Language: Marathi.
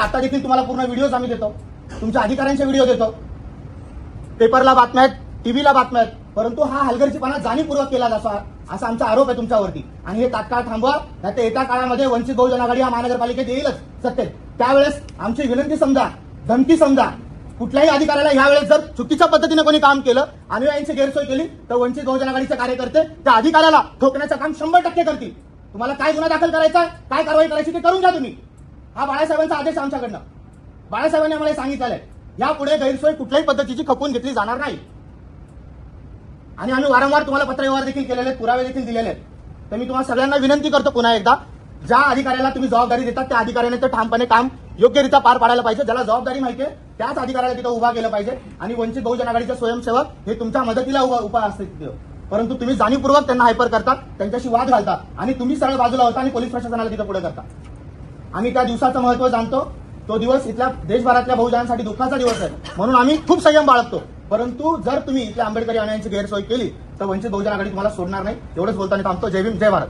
आता देखील तुम्हाला पूर्ण व्हिडिओज आम्ही देतो. तुमच्या अधिकाऱ्यांचे व्हिडिओ देतो. पेपरला बातम्या आहेत टीव्हीला बातम्या आहेत परंतु हा हलगर्जीपणा जाणीवपूर्वक केला जातो असा आमचा आरोप आहे तुमच्यावरती. आणि हे तात्काळ थांबवा नाही तर येत्या काळामध्ये वंचित बहुजन आघाडी हा महानगरपालिकेत येईलच सत्तेत. त्यावेळेस आमची विनंती समजा धमकी समजा कुठल्याही अधिकाऱ्याला यावेळेस जर चुकीच्या पद्धतीने कोणी काम केलं अनुयायांची गैरसोय केली तर वंचित बहुजन आघाडीचे कार्यकर्ते त्या अधिकाऱ्याला ठोकण्याचं काम शंभर टक्के करतील. तुम्हाला काय गुन्हा दाखल करायचा काय कारवाई करायची ते करून घ्या तुम्ही. हा बाळासाहेबांचा आदेश आमच्याकडनं. बाळासाहेबांनी आम्हाला सांगितलेलं आहे. यापुढे गैरसोय कुठल्याही पद्धतीची खपून घेतली जाणार नाही. आणि आम्ही वारंवार तुम्हाला पत्रव्यवहार देखील केलेले आहेत पुरावे देखील दिलेले आहेत. तर मी तुम्हाला सगळ्यांना विनंती करतो पुन्हा एकदा ज्या अधिकाऱ्याला तुम्ही जबाबदारी देतात त्या अधिकाऱ्याने ते ठामपणे काम योग्यरित्या पार पाडायला पाहिजे. ज्याला जबाबदारी माहिती आहे त्याच अधिकाऱ्याला तिथं उभा केलं पाहिजे. आणि वंचित बहुजन आघाडीचे स्वयंसेवक हे तुमच्या मदतीला उभा उभा असते परंतु तुम्ही जाणीवपूर्वक त्यांना हायपर करता त्यांच्याशी वाद घालता आणि तुम्ही सरळ बाजूला होता आणि पोलीस प्रशासनाला तिथं पुढे करता. आम्ही त्या दिवसाचं महत्त्व जाणतो. तो दिवस इथल्या देशभरातल्या बहुजनांसाठी दुःखाचा दिवस आहे. म्हणून आम्ही खूप संयम बाळगतो. परंतु जर तुम्ही इथल्या आंबेडकरी यांची गैरसोय केली तर वंचित बहुजन आघाडी तुम्हाला सोडणार नाही. एवढंच बोलताना थांबतो. जय भीम जय भारत.